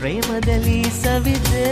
ಪ್ರೇಮದಲ್ಲಿ ಸವಿದೇ